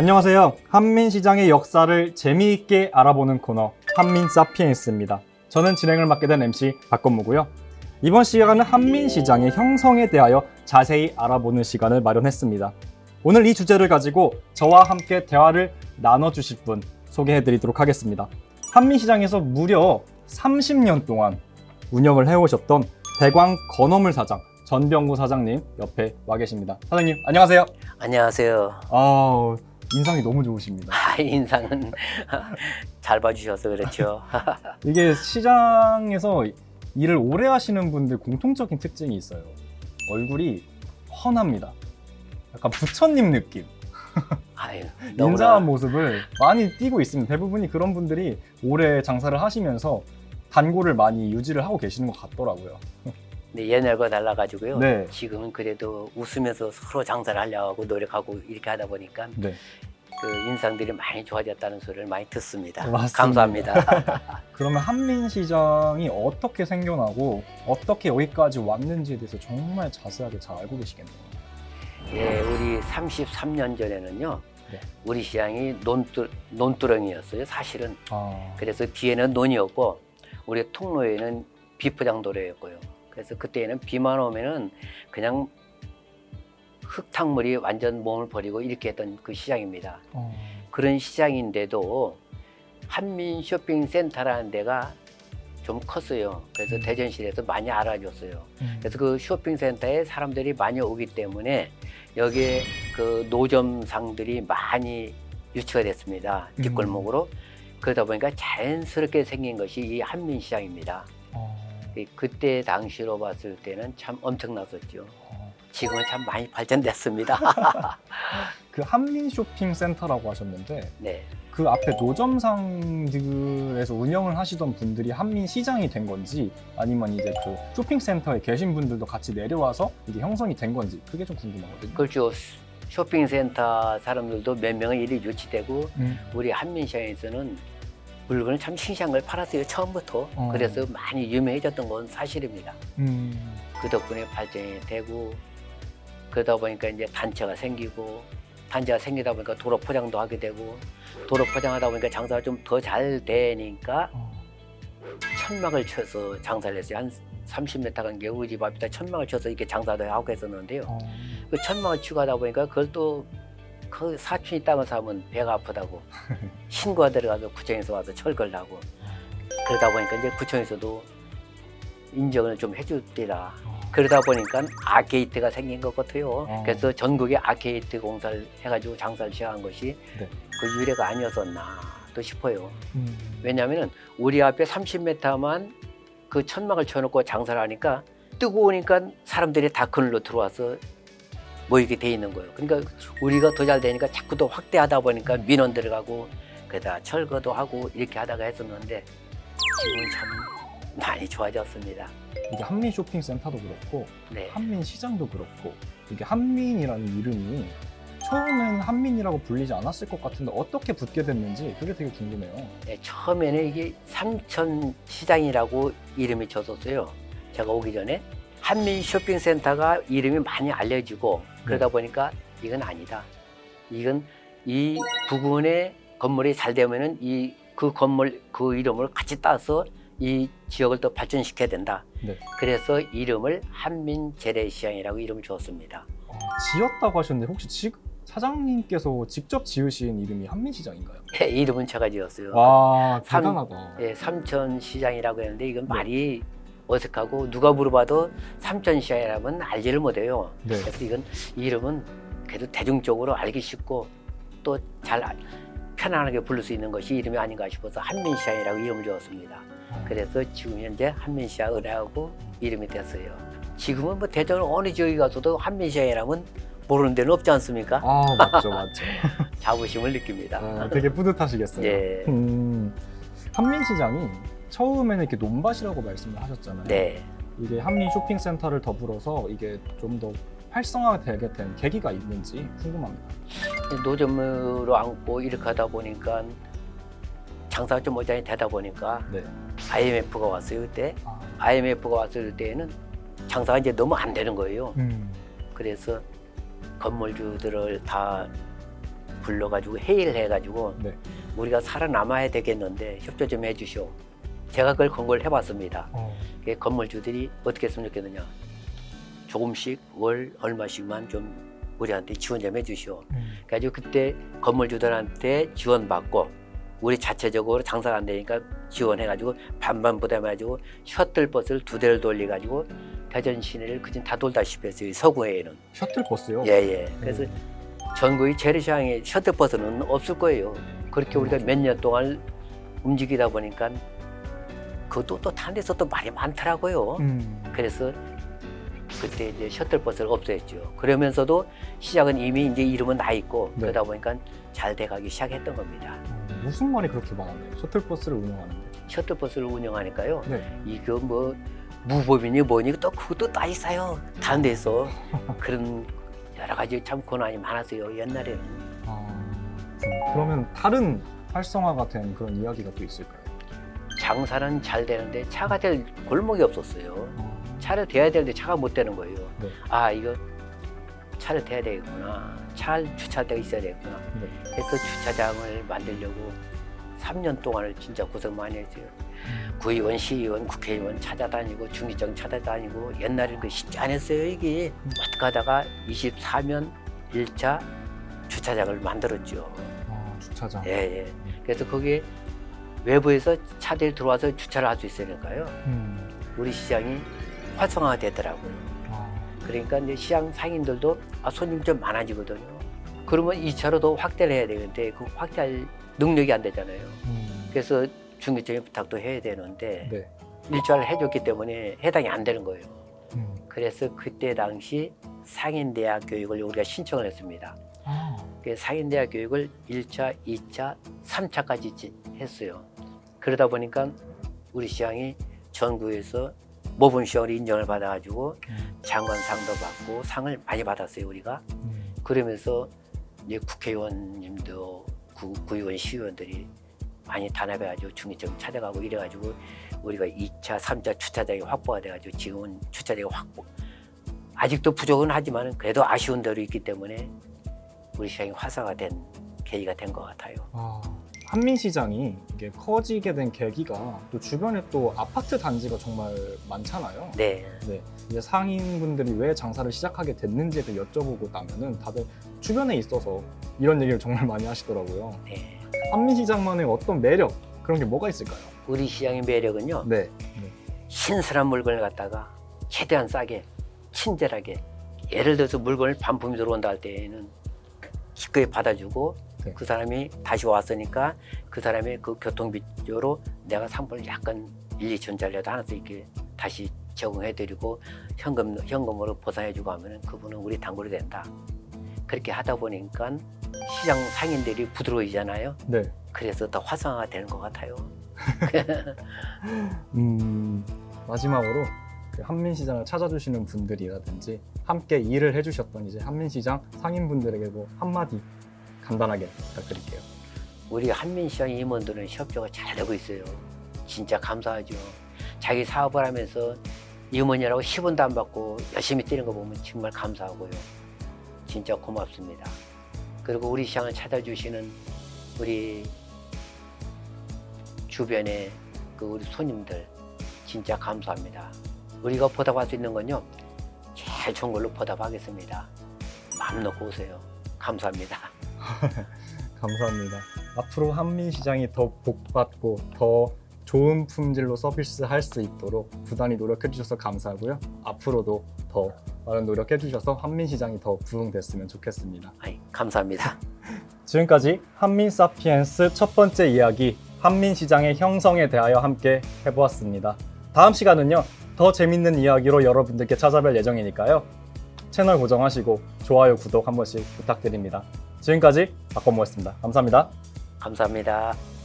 안녕하세요. 한민시장의 역사를 재미있게 알아보는 코너 한민 사피엔스입니다. 저는 진행을 맡게 된 MC 박건무고요. 이번 시간은 한민시장의 형성에 대하여 자세히 알아보는 시간을 마련했습니다. 오늘 이 주제를 가지고 저와 함께 대화를 나눠주실 분 소개해드리도록 하겠습니다. 한민시장에서 무려 30년 동안 운영을 해오셨던 대광 건어물 사장 전병구 사장님 옆에 와 계십니다. 사장님 안녕하세요. 안녕하세요. 아 인상이 너무 좋으십니다. 아, 인상은 잘 봐주셔서 그렇죠. 이게 시장에서 일을 오래 하시는 분들 공통적인 특징이 있어요. 얼굴이 훤합니다. 약간 부처님 느낌. 아유, 인자한 모습을 많이 띄고 있습니다. 대부분이 그런 분들이 오래 장사를 하시면서 단골을 많이 유지를 하고 계시는 것 같더라고요. 네, 옛날과 달라가지고요. 네. 지금은 그래도 웃으면서 서로 장사를 하려고 노력하고 이렇게 하다 보니까 네. 그 인상들이 많이 좋아졌다는 소리를 많이 듣습니다. 맞습니다. 감사합니다. 그러면 한민시장이 어떻게 생겨나고 어떻게 여기까지 왔는지에 대해서 정말 자세하게 잘 알고 계시겠네요. 예, 우리 33년 전에는요. 네. 우리 시장이 논두, 논두렁이었어요. 사실은 아, 그래서 뒤에는 논이었고 우리 통로에는 비포장 도로였고요. 그래서 그때는 비만 오면은 그냥 흙탕물이 완전 몸을 버리고 이렇게 했던 그 시장입니다. 어, 그런 시장인데도 한민 쇼핑센터라는 데가 좀 컸어요. 그래서 음. 대전시에서 많이 알아줬어요. 음. 그래서 그 쇼핑센터에 사람들이 많이 오기 때문에 여기에 그 노점상들이 많이 유치가 됐습니다. 음. 뒷골목으로. 그러다 보니까 자연스럽게 생긴 것이 이 한민시장입니다. 어, 이- 그때 당시로 봤을 때는 참 엄청났었죠. 어. 지금은 참 많이 발전됐습니다. 그 한민 쇼핑 센터라고 하셨는데 네. 그 앞에 노점상들에서 운영을 하시던 분들이 한민 시장이 된 건지 아니면 이제 그 쇼핑 센터에 계신 분들도 같이 내려와서 이게 형성이 된 건지 그게 좀 궁금하거든요. 그렇죠. 쇼핑센터 사람들도 몇 명은 이리 유치되고 음. 우리 한민시장에서는 물건을 참 싱싱한 걸 팔았어요 처음부터 어. 그래서 많이 유명해졌던 건 사실입니다 음. 그 덕분에 발전이 되고 그러다 보니까 이제 단체가 생기고 단체가 생기다 보니까 도로 포장도 하게 되고 도로 포장하다 보니까 장사가 좀 더 잘 되니까 어. 천막을 쳐서 장사를 했어요 한 30m 간격에 우리 집 앞에다 천막을 쳐서 이렇게 장사도 하고 했었는데요 어. 그 천막을 치고 하다 보니까 그걸 또 그 사촌이 땅을 사면 배가 아프다고 신고가 들어가서 구청에서 와서 철거를 하고 그러다 보니까 이제 구청에서도 인정을 좀 해주더라. 어. 그러다 보니까 아케이트가 생긴 것 같아요. 어. 그래서 전국에 아케이트 공사를 해가지고 장사를 시작한 것이 네. 그 유래가 아니었었나 또 싶어요. 음. 왜냐하면 우리 앞에 30m만 그 천막을 쳐놓고 장사를 하니까 뜨거우니까 사람들이 다 그늘로 들어와서 모이게 돼 있는 거예요. 그러니까 우리가 더 잘 되니까 자꾸 더 확대하다 보니까 민원 들어가고 그다 철거도 하고 이렇게 하다가 했었는데 지금은 참 많이 좋아졌습니다. 이게 한민 쇼핑 센터도 그렇고 네. 한민 시장도 그렇고 이게 한민이라는 이름이 처음엔 한민이라고 불리지 않았을 것 같은데 어떻게 붙게 됐는지 그게 되게 궁금해요. 네, 처음에는 이게 삼천 시장이라고 이름이 졌었어요. 제가 오기 전에 한민 쇼핑센터가 이름이 많이 알려지고 그러다 보니까 이건 아니다. 이건 이 부근의 건물이 잘 되면은 이 그 건물 그 이름을 같이 따서 이 지역을 더 발전시켜야 된다. 네. 그래서 이름을 한민 재래시장이라고 이름을 주었습니다. 어, 지었다고 하셨는데 혹시 지, 사장님께서 직접 지으신 이름이 한민시장인가요? 예, 이름은 제가 지었어요. 와 삼- 대단하다. 예, 삼천 시장이라고 했는데 이건 말이 어색하고 누가 물어봐도 삼천 시장이라면 알지를 못해요. 네. 그래서 이건 이 이름은 그래도 대중적으로 알기 쉽고 또 잘 편안하게 부를 수 있는 것이 이름이 아닌가 싶어서 한민시장이라고 이름을 지었습니다. 그래서 지금 현재 한민시장 의뢰하고 이름이 됐어요. 지금은 뭐 대전 어느 지역에 가서도 한민시장이라면 모르는 데는 없지 않습니까? 아 맞죠 맞죠. 자부심을 느낍니다. 아, 되게 뿌듯하시겠어요. 예. 음, 한민 시장이 처음에는 이렇게 논밭이라고 말씀을 하셨잖아요. 네. 이게 한민 쇼핑센터를 더불어서 이게 좀 더 활성화되게 된 계기가 있는지 궁금합니다. 노점으로 앉고 이렇게 하다 보니까 장사가 좀 어장이 되다 보니까 네. IMF가 왔어요 그때 아, IMF가 왔을 때에는 장사가 이제 너무 안 되는 거예요 음, 그래서 건물주들을 다 불러가지고 회의를 해가지고 네. 우리가 살아남아야 되겠는데 협조 좀 해주시오. 제가 그걸 권고를 해봤습니다. 어. 그 건물주들이 어떻게 했으면 좋겠느냐. 조금씩 월 얼마씩만 좀 우리한테 지원 좀 해주시오. 음. 그래가지고 그때 건물주들한테 지원받고 우리 자체적으로 장사가 안 되니까 지원해가지고 반반 부담해가지고 셔틀 버스를 두 대를 돌려가지고 대전 시내를 그진 다 돌다시피 했어요. 이 서구에는. 셔틀 버스요? 예예. 그래서 전국의 재래시장에 셔틀 버스는 없을 거예요. 그렇게 우리가 몇 년 동안 움직이다 보니까 그것도 또탄 데서 또 말이 많더라고요. 음. 그래서 그때 이제 셔틀버스를 없애했죠. 그러면서도 시작은 이미 이제 이름은 나 있고 네. 그러다 보니까 잘 돼가기 시작했던 겁니다. 어, 무슨 말이 그렇게 많았나요? 셔틀 버스를 운영하는데. 셔틀버스를 운영하니까요. 네. 이거 뭐 무법이니 뭐니 또 그것도 다 있어요. 다른 데서 그런 여러 가지 참 고난이 많았어요. 옛날에는. 아, 그러면 다른 활성화가 된 그런 이야기가 또 있을까요? 장사는 잘 되는데 차가 될 골목이 없었어요. 어. 차를 대야 되는데 차가 못 되는 거예요. 네. 아 이거 차를 대야 되겠구나. 차 주차대가 있어야 되겠구나. 네. 해서 주차장을 만들려고 3년 동안을 진짜 고생 많이 했어요. 구의원, 시의원, 국회의원 찾아다니고 중기청 찾아다니고 옛날에는 그 쉽지 않았어요 이게. 어떻게 하다가 24면 1차 주차장을 만들었죠. 아, 주차장. 예, 예. 그래서 거기에 외부에서 차들이 들어와서 주차를 할 수 있으니까요. 음. 우리 시장이 활성화가 되더라고요. 아, 그러니까 이제 시장 상인들도 아, 손님 좀 많아지거든요. 그러면 2차로 더 확대를 해야 되는데 그 확대할 능력이 안 되잖아요. 음. 그래서 중기적인 부탁도 해야 되는데 네. 일조를 해줬기 때문에 해당이 안 되는 거예요. 음. 그래서 그때 당시 상인대학 교육을 우리가 신청을 했습니다. 아, 그 상인대학 교육을 1차, 2차, 3차까지 했어요. 그러다 보니까 우리 시장이 전국에서 모범 시장으로 인정을 받아가지고 음. 장관상도 받고 상을 많이 받았어요 우리가. 음. 그러면서 이제 국회의원님도 구, 구의원 시의원들이 많이 단합해가지고 중기점 찾아가고 이래가지고 우리가 2차, 3차 주차장이 확보가 돼가지고 지금은 주차장이 확보. 아직도 부족은 하지만 그래도 아쉬운 대로 있기 때문에 우리 시장이 활성화된 계기가 된 것 같아요. 아, 한민시장이 이게 커지게 된 계기가 또 주변에 또 아파트 단지가 정말 많잖아요. 네, 네, 이제 상인분들이 왜 장사를 시작하게 됐는지에 대해 여쭤보고 나면은 다들 주변에 있어서 이런 얘기를 정말 많이 하시더라고요. 네. 한민시장만의 어떤 매력 그런 게 뭐가 있을까요? 우리 시장의 매력은요. 네, 신선한 물건을 갖다가 최대한 싸게 친절하게 예를 들어서 물건을 반품이 들어온다 할 때에는 기꺼이 받아주고 네. 그 사람이 다시 왔으니까 그 사람의 그 교통비료로 내가 상품을 약간 일리 전달이라도 하나씩 이렇게 다시 제공해드리고 현금 현금으로 보상해주고 하면은 그분은 우리 단골이 된다. 그렇게 하다 보니까 시장 상인들이 부드러워지잖아요. 네. 그래서 더 활성화가 되는 것 같아요. 음, 마지막으로 그 한민시장을 찾아주시는 분들이라든지 함께 일을 해주셨던 이제 한민시장 상인분들에게도 한마디 간단하게 부탁드릴게요. 우리 한민시장 임원들은 협조가 잘 되고 있어요. 진짜 감사하죠. 자기 사업을 하면서 임원이라고 10원도 안 받고 열심히 뛰는 거 보면 정말 감사하고요. 진짜 고맙습니다. 그리고 우리 시장을 찾아주시는 우리 주변의 그 우리 손님들 진짜 감사합니다. 우리가 보답할 수 있는 건요. 제일 좋은 걸로 보답하겠습니다. 마음 놓고 오세요. 감사합니다. 감사합니다. 앞으로 한민시장이 더 복받고 더 좋은 품질로 서비스할 수 있도록 부단히 노력해 주셔서 감사하고요. 앞으로도 더 많은 노력해 주셔서 한민 시장이 더 부흥됐으면 좋겠습니다. 아이, 감사합니다. 지금까지 한민 사피엔스 첫 번째 이야기 한민 시장의 형성에 대하여 함께 해보았습니다. 다음 시간은요 더 재밌는 이야기로 여러분들께 찾아뵐 예정이니까요 채널 고정하시고 좋아요 구독 한 번씩 부탁드립니다. 지금까지 박건모였습니다. 감사합니다. 감사합니다.